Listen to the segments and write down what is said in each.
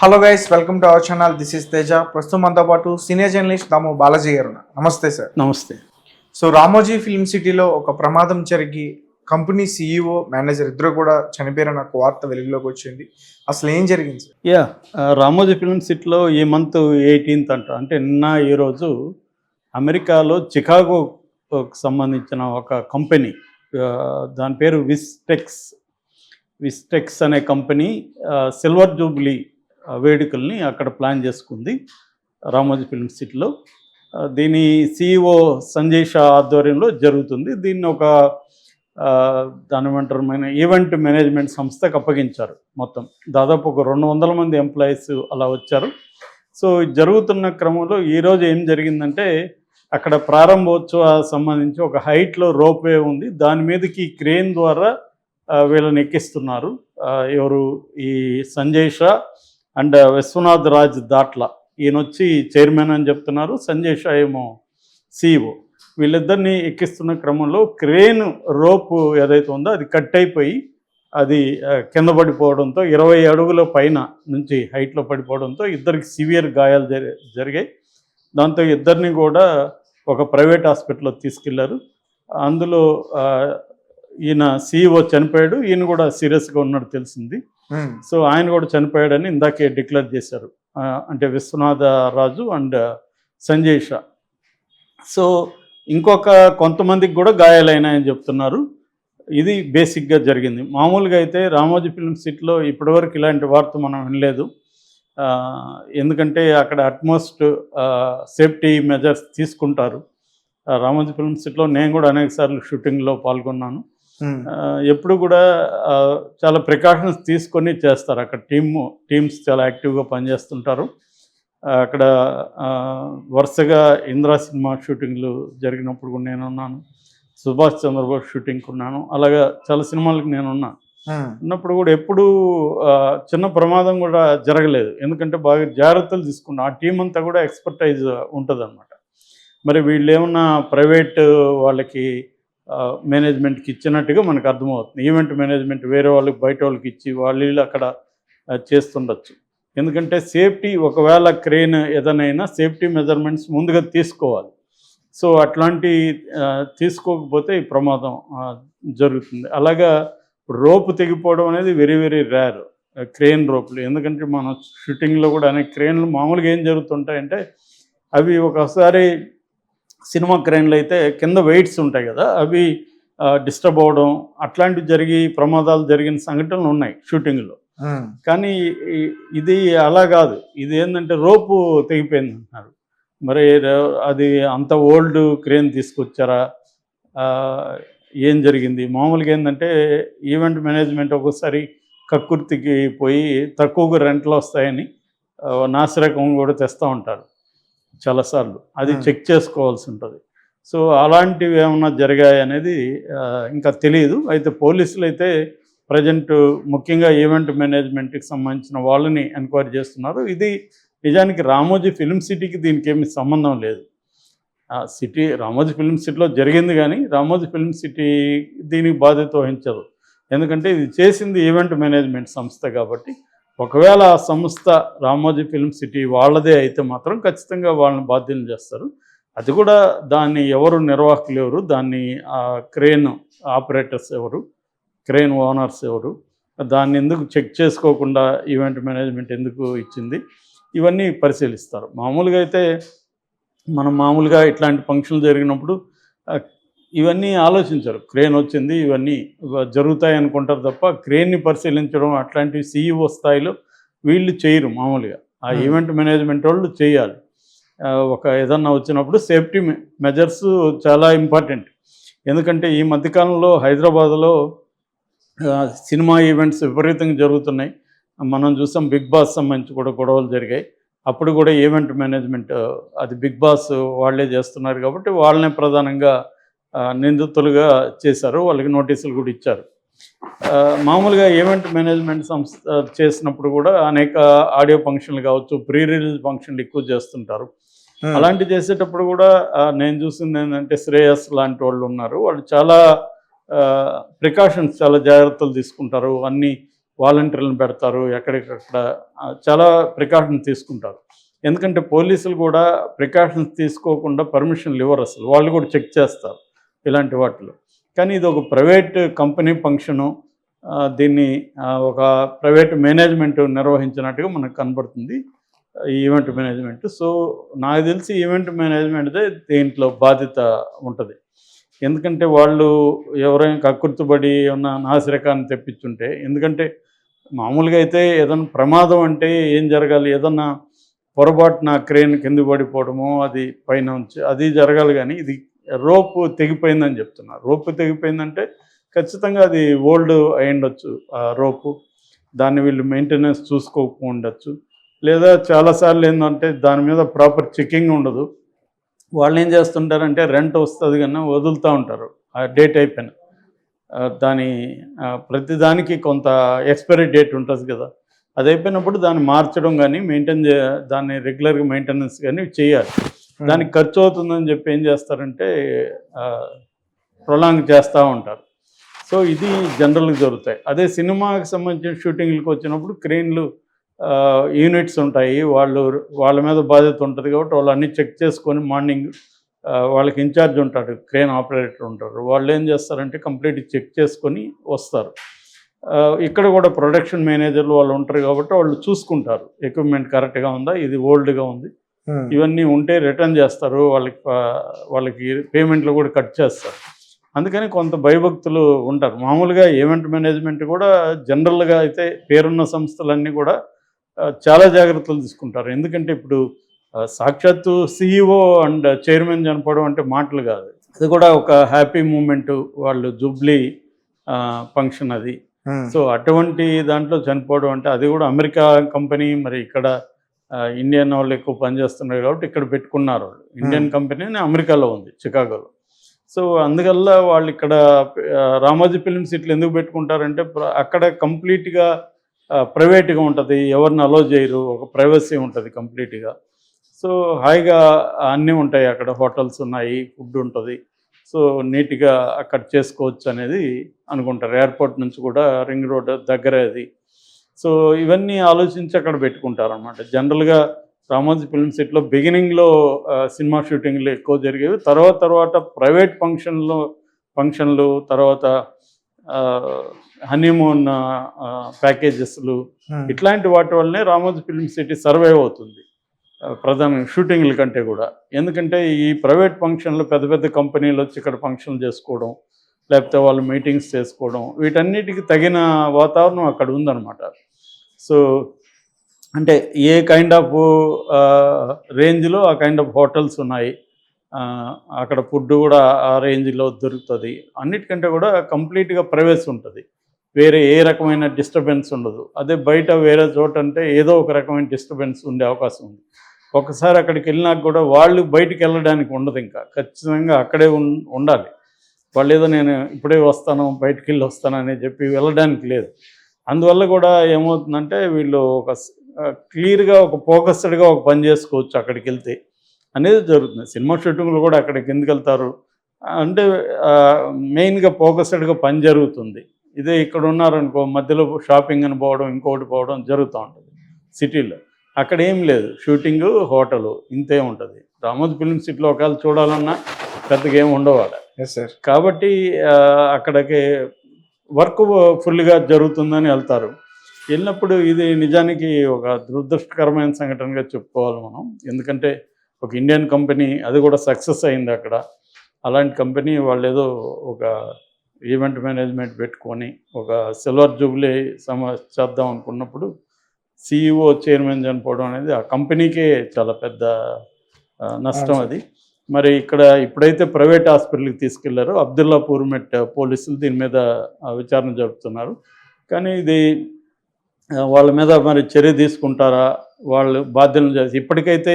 Hello guys welcome to our channel this is Teja ప్రస్తుతం మనతో పాటు సీనియర్ జర్నలిస్ట్ దాము బాలాజీ గారు. నమస్తే సార్ నమస్తే. సో రామోజీ ఫిల్మ్ సిటీలో ఒక ప్రమాదం జరిగి కంపెనీ సీఈఓ మేనేజర్ ఇద్దరు కూడా చనిపోయారన్న ఒక వార్త వెలుగులోకి వచ్చింది. అసలు ఏం జరిగింది సార్ యా రామోజీ ఫిల్మ్ సిటీలో ఈ మంత్ ఎయిటీన్త్ అంట. అంటే నిన్న ఈరోజు అమెరికాలో చికాగోకు సంబంధించిన ఒక కంపెనీ దాని పేరు విస్టెక్స్ విస్టెక్స్ అనే కంపెనీ సిల్వర్ జూబ్లీ వేడుకల్ని అక్కడ ప్లాన్ చేసుకుంది రామోజీ ఫిల్మ్ సిటీలో. దీని సిఇఓ సంజయ్ షా ఆధ్వర్యంలో జరుగుతుంది. దీన్ని ఒక ఆ, దాని ఈవెంట్ మేనేజ్మెంట్ సంస్థకు అప్పగించారు మొత్తం. దాదాపు ఒక రెండు వందల మంది ఎంప్లాయీస్ అలా వచ్చారు. సో జరుగుతున్న క్రమంలో ఈరోజు ఏం జరిగిందంటే అక్కడ ప్రారంభోత్సవ సంబంధించి ఒక హైట్లో రోప్వే ఉంది. దాని మీదకి క్రేన్ ద్వారా వీళ్ళని ఎక్కిస్తున్నారు. ఎవరు? ఈ సంజయ్ షా అండ్ విశ్వనాథ్ రాజ్ దాట్ల. ఈయన వచ్చి చైర్మన్ అని చెప్తున్నారు. సంజయ్ షా ఏమో సిఇఓ వీళ్ళిద్దరిని ఎక్కిస్తున్న క్రమంలో క్రేన్ రోప్ ఏదైతే ఉందో అది కట్ అయిపోయి అది కింద పడిపోవడంతో ఇరవై అడుగుల పైన నుంచి హైట్లో పడిపోవడంతో ఇద్దరికి సివియర్ గాయాలు జరిగాయి. దాంతో ఇద్దరిని కూడా ఒక ప్రైవేట్ హాస్పిటల్లో తీసుకెళ్ళారు. అందులో ఈయన సిఇఓ చనిపోయాడు. ఈయన కూడా సీరియస్గా ఉన్నట్టు తెలిసింది. Hmm. సో ఆయన కూడా చనిపోయాడని ఇందాకే డిక్లేర్ చేశారు. అంటే విశ్వనాథ రాజు అండ్ సంజయ్ షా. సో ఇంకొక కొంతమందికి కూడా గాయాలైనాయని చెప్తున్నారు. ఇది బేసిక్గా జరిగింది. మామూలుగా అయితే రామోజీ ఫిల్మ్ సిటీలో ఇప్పటివరకు ఇలాంటి వార్త మనం వినలేదు. ఎందుకంటే అక్కడ అట్మోస్ట్ సేఫ్టీ మెజర్స్ తీసుకుంటారు. రామోజీ ఫిల్మ్ సిటీలో నేను కూడా అనేక సార్లు షూటింగ్లో పాల్గొన్నాను. ఎప్పుడు కూడా చాలా ప్రికాషన్స్ తీసుకొని చేస్తారు. అక్కడ టీమ్ టీమ్స్ చాలా యాక్టివ్గా పనిచేస్తుంటారు. అక్కడ వరుసగా ఇంద్రా సినిమా షూటింగ్లు జరిగినప్పుడు కూడా నేను ఉన్నాను సుభాష్ చంద్రబోస్ షూటింగ్కి ఉన్నాను. అలాగా చాలా సినిమాలకు నేను ఉన్నాను మ్మ్. ఉన్నప్పుడు కూడా ఎప్పుడు చిన్న ప్రమాదం కూడా జరగలేదు. ఎందుకంటే బాగా జాగ్రత్తలు తీసుకున్నాం. ఆ టీం అంతా కూడా ఎక్స్పర్టైజ్ ఉంటుంది మరి వీళ్ళు ఏమన్నా ప్రైవేట్ వాళ్ళకి మేనేజ్మెంట్కి ఇచ్చినట్టుగా మనకు అర్థమవుతుంది. ఈవెంట్ మేనేజ్మెంట్ వేరే వాళ్ళకి బయట వాళ్ళకి ఇచ్చి వాళ్ళు అక్కడ చేస్తుండొచ్చు. ఎందుకంటే సేఫ్టీ ఒకవేళ క్రెయిన్ ఏదైనా సేఫ్టీ మెజర్మెంట్స్ ముందుగా తీసుకోవాలి. సో అట్లాంటి తీసుకోకపోతే ఈ ప్రమాదం జరుగుతుంది. అలాగా రోపు తెగిపోవడం అనేది వెరీ వెరీ రేర్ క్రెయిన్ రోపులు. ఎందుకంటే మనం షూటింగ్లో కూడా అనేక క్రెయిన్లు మామూలుగా ఏం జరుగుతుంటాయంటే అవి ఒకసారి సినిమా క్రెయిన్లు అయితే కింద వెయిట్స్ ఉంటాయి కదా అవి డిస్టర్బ్ అవ్వడం అట్లాంటివి జరిగి ప్రమాదాలు జరిగిన సంఘటనలు ఉన్నాయి షూటింగ్లో. కానీ ఇది అలా కాదు. ఇది ఏంటంటే రోపు తెగిపోయింది అంటున్నారు. మరి అది అంత ఓల్డ్ క్రేన్ తీసుకొచ్చారా? ఏం జరిగింది? మామూలుగా ఏంటంటే ఈవెంట్ మేనేజ్మెంట్ ఒక్కోసారి కక్కుర్తికి పోయి తక్కువగా రెంట్లు వస్తాయని నాసిరకం కూడా తెస్తూ ఉంటారు. చాలాసార్లు. అది. చెక్ చేసుకోవాల్సి ఉంటుంది. సో అలాంటివి ఏమన్నా జరిగాయి అనేది ఇంకా తెలియదు అయితే పోలీసులు అయితే ప్రజెంట్ ముఖ్యంగా ఈవెంట్ మేనేజ్మెంట్కి సంబంధించిన వాళ్ళని ఎంక్వైరీ చేస్తున్నారు. ఇది నిజానికి రామోజీ ఫిల్మ్ సిటీకి దీనికి ఏమి సంబంధం లేదు. ఆ సిటీ రామోజీ ఫిల్మ్ సిటీలో జరిగింది కానీ రామోజీ ఫిల్మ్ సిటీ దీనికి బాధ్యత వహించదు. ఎందుకంటే ఇది చేసింది ఈవెంట్ మేనేజ్మెంట్ సంస్థ కాబట్టి ఒకవేళ ఆ సంస్థ రామోజీ ఫిల్మ్ సిటీ వాళ్ళదే అయితే మాత్రం ఖచ్చితంగా వాళ్ళని బాధ్యతలు చేస్తారు. అది కూడా దాన్ని ఎవరు నిర్వాహకులు ఎవరు దాన్ని క్రేన్ ఆపరేటర్స్ ఎవరు క్రేన్ ఓనర్స్ ఎవరు దాన్ని ఎందుకు చెక్ చేసుకోకుండా ఈవెంట్ మేనేజ్మెంట్ ఎందుకు ఇచ్చింది ఇవన్నీ పరిశీలిస్తారు. మామూలుగా అయితే మనం మామూలుగా ఇట్లాంటి ఫంక్షన్లు జరిగినప్పుడు ఇవన్నీ ఆలోచించరు. క్రేన్ వచ్చింది ఇవన్నీ ఇవ- జరుగుతాయి అనుకుంటారు తప్ప క్రేన్ని పరిశీలించడం అట్లాంటివి సీఈఓ స్థాయిలో వీళ్ళు చేయరు మామూలుగా. ఆ. ఈవెంట్ మేనేజ్మెంట్ వాళ్ళు చేయాలి. ఒక ఏదన్నా వచ్చినప్పుడు సేఫ్టీ మెజర్స్ చాలా ఇంపార్టెంట్. ఎందుకంటే ఈ మధ్యకాలంలో హైదరాబాద్లో సినిమా ఈవెంట్స్ విపరీతంగా జరుగుతున్నాయి. మనం చూసాం బిగ్ బాస్ సంబంధించి కూడా గొడవలు జరిగాయి. అప్పుడు కూడా ఈవెంట్ మేనేజ్మెంట్ అది బిగ్ బాస్ వాళ్ళే చేస్తున్నారు కాబట్టి వాళ్ళనే ప్రధానంగా నిందితులుగా చేశారు. వాళ్ళకి నోటీసులు కూడా ఇచ్చారు. మామూలుగా ఈవెంట్ మేనేజ్మెంట్ సంస్థ చేసినప్పుడు కూడా అనేక ఆడియో ఫంక్షన్లు కావచ్చు ప్రీ రిలీజ్ ఫంక్షన్లు ఎక్కువ చేస్తుంటారు. అలాంటి చేసేటప్పుడు కూడా నేను చూసింది ఏంటంటే శ్రేయస్ లాంటి వాళ్ళు ఉన్నారు. వాళ్ళు చాలా ప్రికాషన్స్ చాలా జాగ్రత్తలు తీసుకుంటారు. అన్నీ వాలంటీర్లను పెడతారు ఎక్కడికక్కడ చాలా ప్రికాషన్ తీసుకుంటారు. ఎందుకంటే పోలీసులు కూడా ప్రికాషన్స్ తీసుకోకుండా పర్మిషన్లు ఇవ్వరు అసలు. వాళ్ళు కూడా చెక్ చేస్తారు. ఇలాంటి వాటిలో. కానీ ఇది ఒక ప్రైవేట్ కంపెనీ ఫంక్షను దీన్ని ఒక ప్రైవేట్ మేనేజ్మెంట్ నిర్వహించినట్టుగా మనకు కనబడుతుంది ఈవెంట్ మేనేజ్మెంట్. సో నాకు తెలిసి ఈవెంట్ మేనేజ్మెంట్దే దీంట్లో బాధ్యత ఉంటుంది. ఎందుకంటే వాళ్ళు ఎవరైనా కక్కుర్తుబడి ఉన్న నాసిరకాన్ని తెప్పించుంటే ఎందుకంటే మామూలుగా అయితే ఏదైనా ప్రమాదం అంటే ఏం జరగాలి ఏదన్నా పొరపాటున క్రేన్ కింద పడిపోవడము అది పైన ఉంచి అది జరగాలి కానీ ఇది రోపు తెగిపోయిందని చెప్తున్నారు. రోపు తెగిపోయిందంటే ఖచ్చితంగా అది ఓల్డ్ అయి ఉండొచ్చు ఆ రోపు. దాన్ని వీళ్ళు మెయింటెనెన్స్ చూసుకోకుండొచ్చు. లేదా చాలాసార్లు ఏంటంటే దాని మీద ప్రాపర్ చెకింగ్ ఉండదు. వాళ్ళు ఏం చేస్తుంటారంటే రెంట్ వస్తుంది కన్నా వదులుతూ ఉంటారు. ఆ డేట్ అయిపోయిన. దాని ప్రతిదానికి కొంత ఎక్స్పైరీ డేట్ ఉంటుంది కదా. అది అయిపోయినప్పుడు దాన్ని మార్చడం కానీ మెయింటైన్ చే దాన్ని రెగ్యులర్గా మెయింటెనెన్స్ కానీ చేయాలి. దానికి ఖర్చు అవుతుందని చెప్పి ఏం చేస్తారంటే ప్రొలాంగ్ చేస్తూ ఉంటారు. సో ఇది జనరల్గా జరుగుతాయి. అదే సినిమాకి సంబంధించిన షూటింగ్లకు వచ్చినప్పుడు క్రెయిన్లు యూనిట్స్ ఉంటాయి. వాళ్ళు వాళ్ళ మీద బాధ్యత ఉంటుంది కాబట్టి వాళ్ళు అన్నీ చెక్ చేసుకొని మార్నింగ్ వాళ్ళకి ఇన్ఛార్జ్ ఉంటాడు క్రెయిన్ ఆపరేటర్ ఉంటారు. వాళ్ళు ఏం చేస్తారంటే కంప్లీట్ చెక్ చేసుకొని వస్తారు. ఇక్కడ కూడా ప్రొడక్షన్ మేనేజర్లు వాళ్ళు ఉంటారు కాబట్టి వాళ్ళు చూసుకుంటారు. ఎక్విప్మెంట్ కరెక్ట్గా ఉందా? ఇది ఓల్డ్గా ఉంది. ఇవన్నీ ఉంటే రిటర్న్ చేస్తారు వాళ్ళకి వాళ్ళకి పేమెంట్లు కూడా కట్ చేస్తారు. అందుకని కొంత భయభక్తులు ఉంటారు. మామూలుగా ఈవెంట్ మేనేజ్మెంట్ కూడా జనరల్గా అయితే పేరున్న సంస్థలన్నీ కూడా చాలా జాగ్రత్తలు తీసుకుంటారు. ఎందుకంటే ఇప్పుడు సాక్షాత్తు సిఇఓ అండ్ చైర్మన్ చనిపోవడం అంటే మాటలు కాదు. అది కూడా ఒక హ్యాపీ మూమెంట్ వాళ్ళు జూబ్లీ ఫంక్షన్ అది. సో అటువంటి దాంట్లో చనిపోవడం అంటే అది కూడా అమెరికా కంపెనీ మరి ఇక్కడ ఇండియన్ వాళ్ళు ఎక్కువ పనిచేస్తున్నారు కాబట్టి ఇక్కడ పెట్టుకున్నారు వాళ్ళు. ఇండియన్ కంపెనీ అమెరికాలో ఉంది చికాగోలో. సో అందువల్ల వాళ్ళు ఇక్కడ రామోజీ ఫిల్మ్ సిటీలు ఎందుకు పెట్టుకుంటారంటే అక్కడ కంప్లీట్గా ప్రైవేట్గా ఉంటుంది. ఎవరిని అలో చేయరు ఒక ప్రైవసీ ఉంటుంది కంప్లీట్గా. సో హాయిగా అన్నీ ఉంటాయి అక్కడ హోటల్స్ ఉన్నాయి ఫుడ్ ఉంటుంది. సో నీట్గా అక్కడ చేసుకోవచ్చు అనేది అనుకుంటారు. ఎయిర్పోర్ట్ నుంచి కూడా రింగ్ రోడ్ దగ్గరే అది. సో ఇవన్నీ ఆలోచించి అక్కడ పెట్టుకుంటారు అనమాట జనరల్గా రామోజీ ఫిల్మ్ సిటీలో బిగినింగ్లో సినిమా షూటింగ్లు ఎక్కువ జరిగేవి. తర్వాత తర్వాత ప్రైవేట్ ఫంక్షన్లో ఫంక్షన్లు తర్వాత హనీమూన్ ప్యాకేజెస్లు ఉమ్. ఇట్లాంటి వాటి వల్లనే రామోజీ ఫిల్మ్ సిటీ సర్వైవ్ అవుతుంది. ప్రధాన షూటింగ్ల కంటే కూడా. ఎందుకంటే ఈ ప్రైవేట్ ఫంక్షన్లు పెద్ద పెద్ద కంపెనీలు వచ్చి ఇక్కడ ఫంక్షన్లు చేసుకోవడం లేకపోతే వాళ్ళు మీటింగ్స్ చేసుకోవడం వీటన్నిటికి తగిన వాతావరణం అక్కడ ఉందన్నమాట. సో అంటే ఏ కైండ్ ఆఫ్ రేంజ్లో ఆ కైండ్ ఆఫ్ హోటల్స్ ఉన్నాయి అక్కడ ఫుడ్ కూడా ఆ రేంజ్లో దొరుకుతుంది. అన్నిటికంటే కూడా కంప్లీట్గా ప్రవేశం ఉంటుంది. వేరే ఏ రకమైన డిస్టర్బెన్స్ ఉండదు. అదే బయట వేరే చోట అంటే ఏదో ఒక రకమైన డిస్టర్బెన్స్ ఉండే అవకాశం ఉంది. ఒకసారి అక్కడికి వెళ్ళినాక కూడా వాళ్ళు బయటికి వెళ్ళడానికి ఉండదు ఇంకా. ఖచ్చితంగా అక్కడే ఉండాలి. వాళ్ళు ఏదో నేను ఇప్పుడే వస్తాను బయటికి వెళ్ళి వస్తాను అని చెప్పి వెళ్ళడానికి లేదు. అందువల్ల కూడా ఏమవుతుందంటే వీళ్ళు ఒక క్లియర్గా ఒక ఫోకస్డ్గా ఒక పని చేసుకోవచ్చు అక్కడికి వెళ్తే అనేది జరుగుతుంది. సినిమా షూటింగ్లు కూడా అక్కడికి ఎందుకు వెళ్తారు? అంటే మెయిన్గా ఫోకస్డ్గా పని జరుగుతుంది. ఇదే ఇక్కడ ఉన్నారనుకో మధ్యలో షాపింగ్ అని పోవడం ఇంకోటి పోవడం జరుగుతూ ఉంటుంది సిటీలో. అక్కడ ఏం లేదు. షూటింగ్ హోటలు ఇంతే ఉంటుంది. రామోజీ ఫిల్మ్ సిటీలో ఒకవేళ చూడాలన్నా పెద్దగా ఏమి ఉండవు ఆడ ఎస్ సార్ కాబట్టి అక్కడికి వర్క్ ఫుల్గా జరుగుతుందని వెళ్తారు. వెళ్ళినప్పుడు ఇది నిజానికి ఒక దురదృష్టకరమైన సంఘటనగా చెప్పుకోవాలి మనం. ఎందుకంటే ఒక ఇండియన్ కంపెనీ అది కూడా సక్సెస్ అయింది అక్కడ. అలాంటి కంపెనీ వాళ్ళు ఏదో ఒక ఈవెంట్ మేనేజ్మెంట్ పెట్టుకొని ఒక సిల్వర్ జూబ్లీ సమ చేద్దాం అనుకున్నప్పుడు సిఇఓ చైర్మన్ చనిపోవడం అనేది ఆ కంపెనీకే చాలా పెద్ద నష్టం అది. మరి ఇక్కడ ఇప్పుడైతే ప్రైవేట్ హాస్పిటల్కి తీసుకెళ్ళారో. అబ్దుల్లాపూర్ మెట్ పోలీసులు దీని మీద విచారణ జరుపుతున్నారు. కానీ ఇది వాళ్ళ మీద మరి చర్య తీసుకుంటారా? వాళ్ళు బాధ్యతలు చేసి ఇప్పటికైతే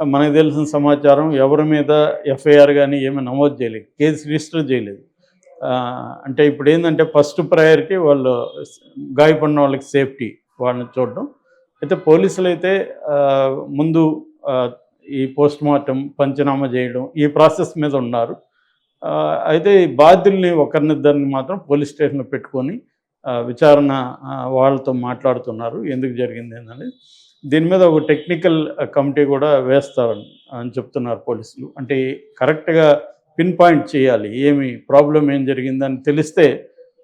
మనకు తెలిసిన సమాచారం ఎవరి మీద ఎఫ్ఐఆర్ కానీ ఏమీ నమోదు చేయలేదు. కేసు రిజిస్టర్ చేయలేదు. అంటే ఇప్పుడు ఏంటంటే ఫస్ట్ ప్రయారిటీ వాళ్ళు గాయపడిన వాళ్ళకి సేఫ్టీ వాళ్ళని చూడడం. అయితే పోలీసులు అయితే ముందు ఈ పోస్ట్ మార్టం పంచనామా చేయడం ఈ ప్రాసెస్ మీద ఉన్నారు. అయితే ఈ బాధ్యుల్ని ఒకరినిద్దరిని మాత్రం పోలీస్ స్టేషన్లో పెట్టుకొని విచారణ వాళ్ళతో మాట్లాడుతున్నారు. ఎందుకు జరిగింది ఏందని దీని మీద ఒక టెక్నికల్ కమిటీ కూడా వేస్తారని అని చెప్తున్నారు పోలీసులు. అంటే కరెక్ట్గా పిన్ పాయింట్ చేయాలి. ఏమి ప్రాబ్లం ఏం జరిగిందని తెలిస్తే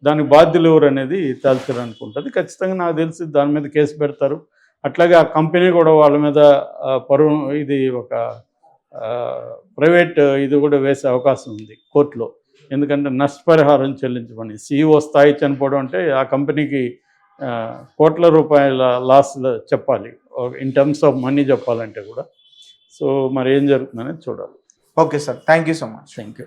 దానికి బాధ్యులు ఎవరు అనేది తేల్చడానికి ఉంటుంది ఖచ్చితంగా నాకు తెలిసి దాని మీద కేసు పెడతారు. అట్లాగే ఆ కంపెనీ కూడా వాళ్ళ మీద ఆ, పరువు ఇది ఒక ప్రైవేట్ ఇది కూడా వేసే అవకాశం ఉంది కోర్టులో. ఎందుకంటే నష్టపరిహారం చెల్లించమని సీఈఓ స్థాయి చనిపోవడం అంటే ఆ కంపెనీకి కోట్ల రూపాయల లాస్ చెప్పాలి. ఇన్ టర్మ్స్ ఆఫ్ మనీ చెప్పాలంటే కూడా. సో మరి ఏం జరుగుతుందనేది చూడాలి. Okay sir. Thank you so much. Thank you